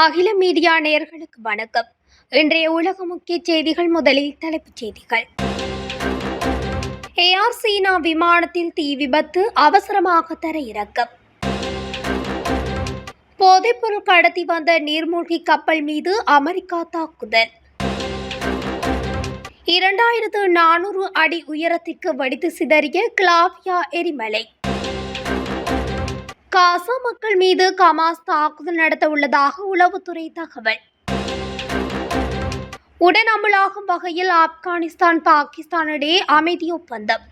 அகில மீடியா நேயர்களுக்கு வணக்கம். இன்றைய உலக முக்கிய செய்திகள் முதலில் தலைப்புச் செய்திகள். ஏஆர் சீனா விமானத்தில் தீ விபத்து அவசரமாக தரையிறக்கம் போதைப்பொருள் கடத்தி வந்த நீர்மூழ்கி கப்பல் மீது அமெரிக்கா தாக்குதல். இரண்டாயிரத்து நானூறு அடி உயரத்திற்கு வடித்து சிதறிய கிளாவியா எரிமலை. காசா மக்கள் மீது கமாஸ் தாக்குதல் நடத்த உள்ளதாக உளவுத்துறை தகவல். உடன் அமலாகும் வகையில் ஆப்கானிஸ்தான் பாகிஸ்தான் இடையே அமைதி ஒப்பந்தம்.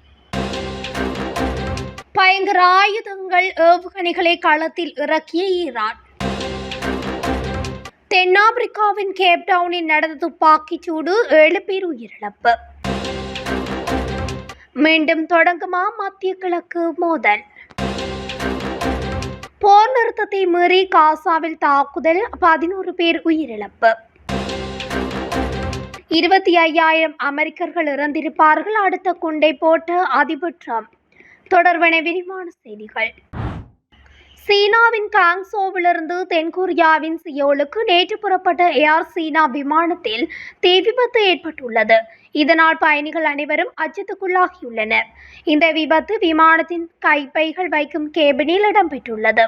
பயங்கர ஆயுதங்கள் ஏவுகணைகளை களத்தில் இறக்கிய ஈரான். தென்னாப்பிரிக்காவின் கேப்டவுனில் நடந்த துப்பாக்கிச் சூடு ஏழு பேர் உயிரிழப்பு. மீண்டும் தொடங்குமா மத்திய கிழக்கு மோதல்? போர் நிறுத்தத்தை மீறி காசாவில் தாக்குதல் பதினோரு பேர் உயிரிழப்பு. இருபத்தி ஐயாயிரம் அமெரிக்கர்கள் இறந்திருப்பார்கள். அடுத்த குண்டை போட்ட அதிபர் ட்ரம்ப் தொடர்பான விரிவான செய்திகள். சீனாவின் காங்சோவிலிருந்து தென்கொரியாவின் சியோலுக்கு நேற்று புறப்பட்ட ஏர் சீனா விமானத்தில் தீ விபத்து ஏற்பட்டுள்ளது. இதனால் பயணிகள் அனைவரும் அச்சத்துக்குள்ளாகியுள்ளனர். இந்த விபத்து விமானத்தின் கைப்பைகள் வைக்கும் கேபினில் இடம்பெற்றுள்ளது.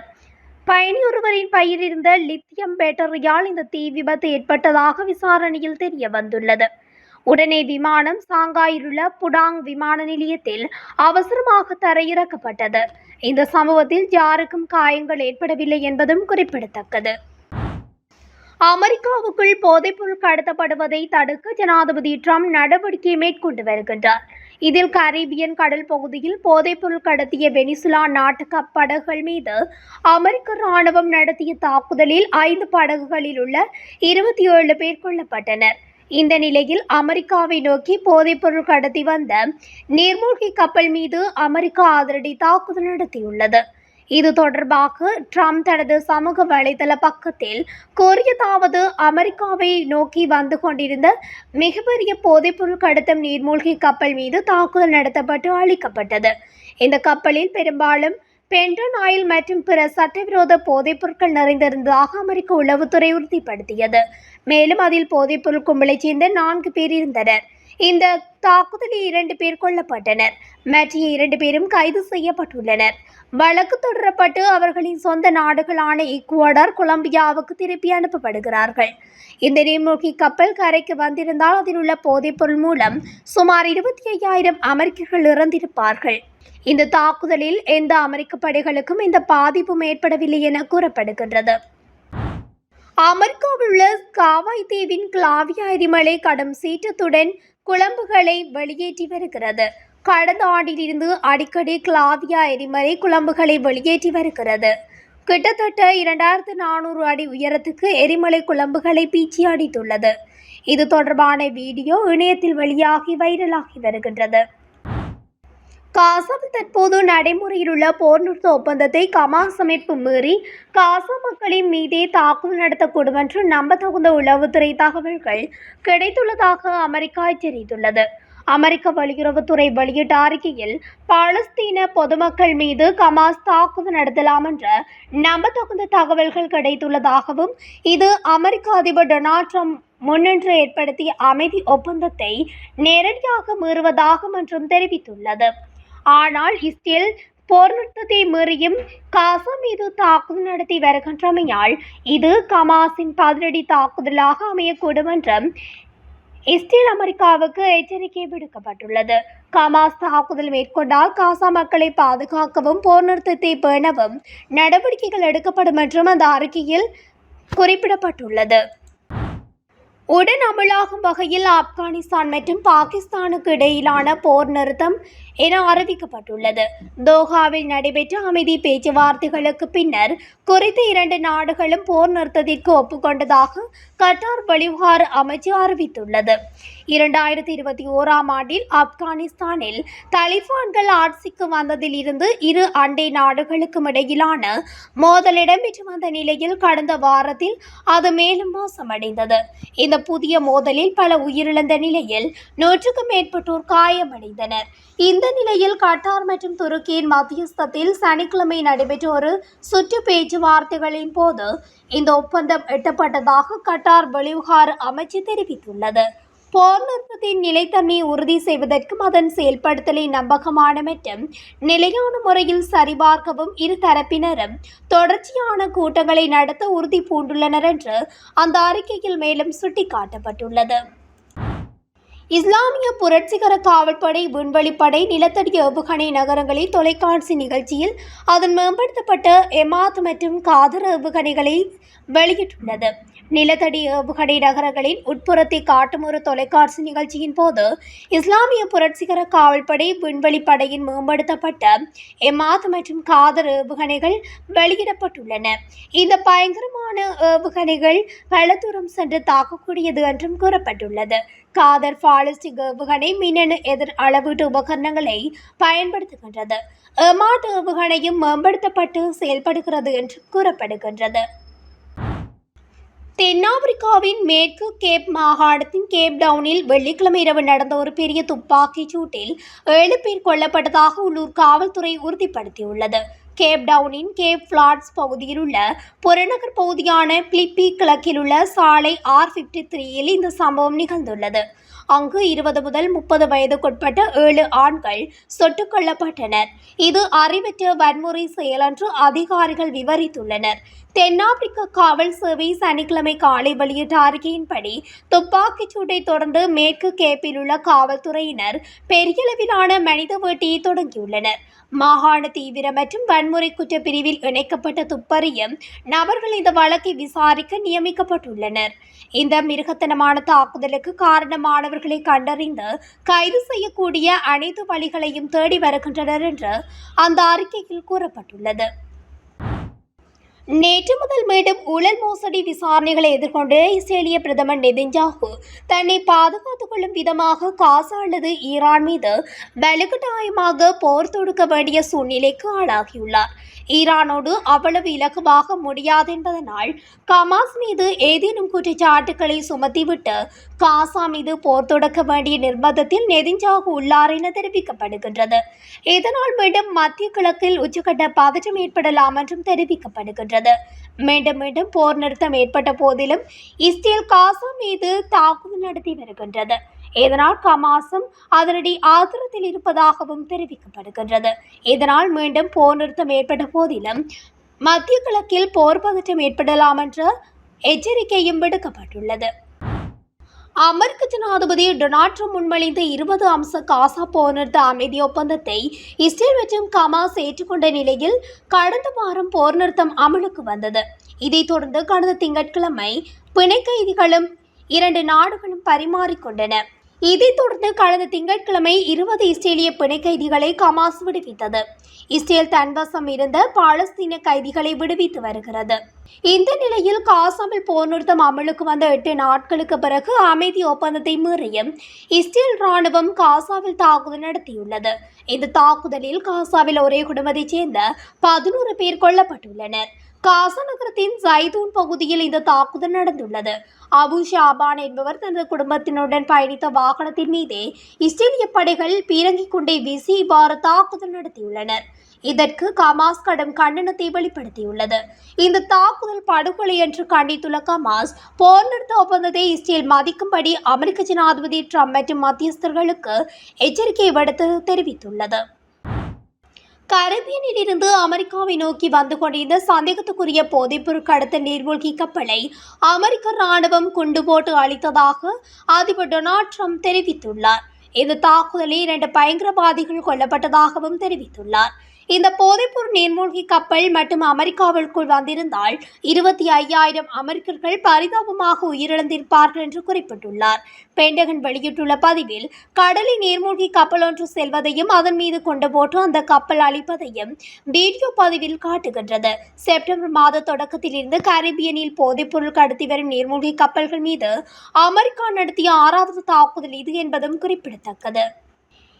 பயணி ஒருவரின் பயிரிருந்த இருந்த லித்தியம் பேட்டரியால் இந்த தீ விபத்து ஏற்பட்டதாக விசாரணையில் தெரிய வந்துள்ளது உடனே விமானம் சாங்காயிலுள்ள புடாங் விமான நிலையத்தில் அவசரமாக தரையிறக்கப்பட்டது. இந்த சம்பவத்தில் யாருக்கும் காயங்கள் ஏற்படவில்லை என்பதும் குறிப்பிடத்தக்கது. அமெரிக்காவுக்குள் போதைப்பொருள் கடத்தப்படுவதை தடுக்க ஜனாதிபதி ட்ரம்ப் நடவடிக்கை மேற்கொண்டு வருகின்றார். இதில் கரீபியன் கடல் பகுதியில் போதைப்பொருள் கடத்திய வெனிசுலா நாட்டு கப்படகுகள் மீது அமெரிக்க ராணுவம் நடத்திய தாக்குதலில் ஐந்து படகுகளில் உள்ள இருபத்தி ஏழு பேர் கொல்லப்பட்டனர். இந்த நிலையில் அமெரிக்காவை நோக்கி போதைப்பொருள் கடத்தி வந்த நீர்மூழ்கி கப்பல் மீது அமெரிக்கா அதிரடி தாக்குதல் நடத்தியுள்ளது. இது தொடர்பாக ட்ரம்ப் தனது சமூக வலைதள பக்கத்தில் கூறியதாவது அமெரிக்காவை நோக்கி வந்து கொண்டிருந்த மிகப்பெரிய போதைப்பொருள் கடத்தும் நீர்மூழ்கி கப்பல் மீது தாக்குதல் நடத்தப்பட்டு அழிக்கப்பட்டது. இந்த கப்பலில் பெரும்பாலும் பென்டன் ஆயில் மற்றும் பிற சட்டவிரோத போதைப்பொருட்கள் நிறைந்திருந்ததாக அமெரிக்க உளவுத்துறை உறுதிப்படுத்தியது. மேலும் அதில் போதைப்பொருள் கும்பலைச் சேர்ந்த நான்கு பேர் இருந்தனர். இந்த தாக்குதலில் இரண்டு பேர் கொல்லப்பட்டனர். மற்ற இரண்டு பேரும் கைது செய்யப்பட்டுள்ளனர். வழக்கு தொடரப்பட்டு அவர்களின் சொந்த நாடுகளான ஈக்குவடார் கொலம்பியாவுக்கு திருப்பி அனுப்பப்படுகிறார்கள். இந்த நீர்மூழ்கி கப்பல் கரைக்கு வந்திருந்தால் அதில் உள்ள போதைப்பொருள் மூலம் சுமார் இருபத்தி ஐயாயிரம் அமெரிக்கர்கள் இறந்திருப்பார்கள். இந்த தாக்குதலில் எந்த அமெரிக்க படைகளுக்கும் இந்த பாதிப்பும் ஏற்படவில்லை என கூறப்படுகின்றது. அமெரிக்காவில் உள்ள காவாய் தீவின் கிளாவியா எரிமலை கடும் சீற்றத்துடன் குழம்புகளை வெளியேற்றி வருகிறது. கடந்த ஆண்டிலிருந்து அடிக்கடி கிளாவியா எரிமலை குழம்புகளை வெளியேற்றி வருகிறது. கிட்டத்தட்ட இரண்டாயிரத்து நானூறு அடி உயரத்துக்கு எரிமலை குழம்புகளை பீச்சி அடித்துள்ளது. இது தொடர்பான வீடியோ இணையத்தில் வெளியாகி வைரலாகி வருகின்றது. காசாவில் தற்போது நடைமுறையில் உள்ள போர் நிறுத்த ஒப்பந்தத்தை கமாஸ் அமைப்பு மீறி காசா மக்களின் மீதே தாக்குதல் நடத்தக்கூடும் என்று நம்பத்தகுந்த உளவுத்துறை தகவல்கள் கிடைத்துள்ளதாக அமெரிக்கா எச்சரித்துள்ளது. அமெரிக்க வெளியுறவுத்துறை வெளியிட்ட அறிக்கையில் பாலஸ்தீன பொதுமக்கள் மீது கமாஸ் தாக்குதல் நடத்தலாம் என்ற நம்பத்தகுந்த தகவல்கள் கிடைத்துள்ளதாகவும் இது அமெரிக்க அதிபர் டொனால்ட் ட்ரம்ப் முன்னின்று ஏற்படுத்திய அமைதி ஒப்பந்தத்தை நேரடியாக மீறுவதாகும் என்றும் தெரிவித்துள்ளது. ஆனால் இஸ்ரேல் போர் நிறுத்தத்தை மீறியும் காசா மீது தாக்குதல் நடத்தி வருகின்றமையால் இது கமாஸின் பதிலடி தாக்குதலாக அமையக்கூடும் என்றும் இஸ்ரேல் அமெரிக்காவுக்கு எச்சரிக்கை விடுக்கப்பட்டுள்ளது. கமாஸ் தாக்குதல் மேற்கொண்டால் காசா மக்களை பாதுகாக்கவும் போர் நிறுத்தத்தை பேணவும் நடவடிக்கைகள் எடுக்கப்படும் என்றும் அந்த அறிக்கையில் குறிப்பிடப்பட்டுள்ளது. உடன் அமலாகும் வகையில் ஆப்கானிஸ்தான் மற்றும் பாகிஸ்தானுக்கு இடையிலான போர் நிறுத்தம் என அறிவிக்கப்பட்டுள்ளது. தோஹாவில் நடைபெற்ற அமைதி பேச்சுவார்த்தைகளுக்கு பின்னர் குறித்த இரண்டு நாடுகளும் போர் நிறுத்தத்திற்கு ஒப்புக்கொண்டதாக கட்டார் வெளிவிவகார அமைச்சு அறிவித்துள்ளது. இரண்டாயிரத்தி இருபத்தி ஓராம் ஆண்டில் ஆப்கானிஸ்தானில் தலிபான்கள் ஆட்சிக்கு வந்ததில் இருந்து இரு அண்டை நாடுகளுக்கும் இடையிலான மோதல் இடம்பெற்று வந்த நிலையில் கடந்த வாரத்தில் அது மேலும் மோசமடைந்தது. இந்த புதிய மோதலில் பல உயிரிழந்த நிலையில் நூற்றுக்கும் மேற்பட்டோர் காயமடைந்தனர். இந்த நிலையில் கட்டார் மற்றும் துருக்கியின் மத்தியஸ்தத்தில் சனிக்கிழமை நடைபெற்ற ஒரு சுற்று பேச்சுவார்த்தைகளின் போது இந்த ஒப்பந்தம் எட்டப்பட்டதாக கட்டார் வெளிவிவகார அமைச்சு தெரிவித்துள்ளது. போர் நிறுத்தத்தின் நிலைத்தன்மையை உறுதி செய்வதற்கும் அதன் செயல்படுத்தலை நம்பகமான மற்றும் நிலையான முறையில் சரிபார்க்கவும் இரு தரப்பினரும் தொடர்ச்சியான கூட்டங்களை நடத்த உறுதி பூண்டுள்ளனர் என்று அந்த அறிக்கையில் மேலும் சுட்டிக்காட்டப்பட்டுள்ளது. இஸ்லாமிய புரட்சிகர காவல்படை விண்வெளிப்படை நிலத்தடி ஏவுகணை நகரங்களில் தொலைக்காட்சி நிகழ்ச்சியில் அதன் மேம்படுத்தப்பட்ட எமாத் மற்றும் காதர் ஏவுகணைகளை வெளியிட்டுள்ளது. நிலத்தடி ஏவுகணை நகரங்களின் உட்புறத்தை காட்டும் ஒரு தொலைக்காட்சி நிகழ்ச்சியின் போது இஸ்லாமிய புரட்சிகர காவல்படை விண்வெளிப்படையின் மேம்படுத்தப்பட்ட எமாத் மற்றும் காதர் ஏவுகணைகள் வெளியிடப்பட்டுள்ளன. இந்த பயங்கரமான ஏவுகணைகள் பல தூரம் சென்று தாக்கக்கூடியது என்றும் கூறப்பட்டுள்ளது. காதர் பாலிஸ்டிக் ஏவுகணை மின்னணு எதிர் அளவீட்டு உபகரணங்களை பயன்படுத்துகின்றது. எமாட் ஏவுகணையும் மேம்படுத்தப்பட்டு செயல்படுகிறது என்று கூறப்படுகின்றது. தென்னாப்பிரிக்காவின் மேற்கு கேப் மாகாணத்தின் கேப் டவுனில் வெள்ளிக்கிழமை இரவு நடந்த ஒரு பெரிய துப்பாக்கிச் சூட்டில் ஏழு பேர் கொல்லப்பட்டதாக உள்ளூர் காவல்துறை உறுதிப்படுத்தியுள்ளது. கேப் டவுனின் கேப் ஃபிளாட்ஸ் பகுதியில் உள்ள புறநகர் பகுதியான பிளிப்பி கிழக்கில் உள்ள சாலை ஆர் ஃபிஃப்டி த்ரீயில் இந்த சம்பவம் நிகழ்ந்துள்ளது. அங்கு இருபது முதல் முப்பது வயதுக்குட்பட்ட ஏழு ஆண்கள் சுட்டுக் கொல்லப்பட்டனர் இது அறிவற்ற வன்முறை செயல் என்று அதிகாரிகள் விவரித்துள்ளனர். தென்னாப்பிரிக்க காவல் சேவை சனிக்கிழமை காலை வெளியிட்ட அறிக்கையின்படி துப்பாக்கிச் சூட்டை தொடர்ந்து மேற்கு கேப்பில் உள்ள காவல்துறையினர் பெரியளவிலான மனித வேட்டையை தொடங்கியுள்ளனர். மாகாண தீவிர மற்றும் வன்முறை குற்ற பிரிவில் இணைக்கப்பட்ட துப்பறியும் நபர்கள் இந்த வழக்கை விசாரிக்க நியமிக்கப்பட்டுள்ளனர். இந்த மிருகத்தனமான தாக்குதலுக்கு காரணமானவர்களை கண்டறிந்து கைது செய்யக்கூடிய அனைத்து வழிகளையும் தேடி வருகின்றனர் என்று அந்த அறிக்கையில் கூறப்பட்டுள்ளது. நேற்று முதல் மீண்டும் ஊழல் மோசடி விசாரணைகளை எதிர்கொண்டு இஸ்ரேலிய பிரதமர் நெதின்ஜாகு தன்னை பாதுகாத்துக் கொள்ளும் விதமாக காசா அல்லது ஈரான் மீது வலுக்கட்டாயமாக போர் தொடுக்க வேண்டிய சூழ்நிலைக்கு ஆளாகியுள்ளார். ஈரானோடு அவ்வளவு இலகுவாக முடியாது என்பதனால் கமாஸ் மீது ஏதேனும் குற்றச்சாட்டுகளை சுமத்திவிட்டு காசா மீது போர் தொடக்க வேண்டிய நிர்பந்தத்தில் நெதிஞ்சாக உள்ளார் என தெரிவிக்கப்படுகின்றது. இதனால் மீண்டும் மத்திய கிழக்கில் உச்சக்கட்ட பதற்றம் ஏற்படலாம் என்றும் தெரிவிக்கப்படுகின்றது. மீண்டும் மீண்டும் போர் நிறுத்தம் ஏற்பட்ட போதிலும் இஸ்ரேல் காசா மீது தாக்குதல் நடத்தி வருகின்றது. இதனால் கமாசும் அதனடி ஆத்திரத்தில் இருப்பதாகவும் தெரிவிக்கப்படுகின்றது. இதனால் மீண்டும் போர் நிறுத்தம் ஏற்பட்ட போதிலும் மத்திய கிழக்கில் போர் பதற்றம் ஏற்படலாம் என்ற எச்சரிக்கையும் விடுக்கப்பட்டுள்ளது. அமெரிக்க ஜனாதிபதி டொனால்ட் ட்ரம்ப் முன்மொழிந்த இருபது அம்ச காசா போர்நிறுத்த அமைதி ஒப்பந்தத்தை இஸ்ரேல் மற்றும் கமாஸ் ஏற்றுக்கொண்ட நிலையில் கடந்த வாரம் போர் நிறுத்தம் அமலுக்கு வந்தது. இதைத் தொடர்ந்து கடந்த திங்கட்கிழமை பிணை கைதிகளும் இரண்டு நாடுகளும் பரிமாறிக்கொண்டன. இதைத் தொடர்ந்து கடந்த திங்கட்கிழமை இருபது இஸ்ரேலிய பிணை கைதிகளை கமாஸ் விடுவித்தது. இஸ்ரேல் தன்வசம் இருந்த பாலஸ்தீன கைதிகளை விடுவித்து வருகிறது. இந்த நிலையில் காசாவில் போர் நிறுத்தம் அமலுக்கு வந்த எட்டு நாட்களுக்கு பிறகு அமைதி ஒப்பந்தத்தை மீறியும் இஸ்ரேல் ராணுவம் காசாவில் தாக்குதல் நடத்தியுள்ளது. இந்த தாக்குதலில் காசாவில் ஒரே குடும்பத்தைச் சேர்ந்த பதினோரு பேர் கொல்லப்பட்டுள்ளனர். காசா நகரத்தின் ஜைதூன் பகுதியில் இந்த தாக்குதல் நடந்துள்ளது. அபு ஷாபான் என்பவர் தனது குடும்பத்தினுடன் பயணித்த வாகனத்தின் மீதே இஸ்ரேலிய படைகள் பீரங்கிக் கொண்டே வீசி இவ்வாறு தாக்குதல் நடத்தியுள்ளனர். இதற்கு கமாஸ் கடும் கண்டனத்தை வெளிப்படுத்தியுள்ளது. இந்த தாக்குதல் படுகொலை என்று கண்டித்துள்ள கமாஸ் போர் நிறுத்த ஒப்பந்தத்தை இஸ்ரேல் மதிக்கும்படி அமெரிக்க ஜனாதிபதி ட்ரம்ப் மற்றும் மத்தியஸ்தர்களுக்கு எச்சரிக்கை விடுத்து தெரிவித்துள்ளது. கரீபியனில் இருந்து அமெரிக்காவை நோக்கி வந்து கொண்டிருந்த சந்தேகத்துக்குரிய போதைப்பொருள் கடத்த நீர்மூழ்கி கப்பலை அமெரிக்க ராணுவம் குண்டு போட்டு அளித்ததாக அதிபர் டொனால்ட் ட்ரம்ப் தெரிவித்துள்ளார். இந்த தாக்குதலில் இரண்டு பயங்கரவாதிகள் கொல்லப்பட்டதாகவும் தெரிவித்துள்ளார். இந்த போதைப்பொருள் நீர்மூழ்கி கப்பல் மட்டும் அமெரிக்காவிற்குள் வந்திருந்தால் இருபத்தி ஐயாயிரம் அமெரிக்கர்கள் பரிதாபமாக உயிரிழந்திருப்பார்கள் என்று குறிப்பிட்டுள்ளார். பெண்டகன் வெளியிட்டுள்ள பதிவில் கடலில் நீர்மூழ்கி கப்பல் ஒன்று செல்வதையும் அதன் மீது கொண்டு போட்டு அந்த கப்பல் அழிப்பதையும் வீடியோ பதிவில் காட்டுகின்றது. செப்டம்பர் மாத தொடக்கத்திலிருந்து கரீபியனில் போதைப்பொருள் கடத்தி வரும் நீர்மூழ்கி கப்பல்கள் மீது அமெரிக்கா நடத்திய ஆறாவது தாக்குதல் இது என்பதும் குறிப்பிடத்தக்கது.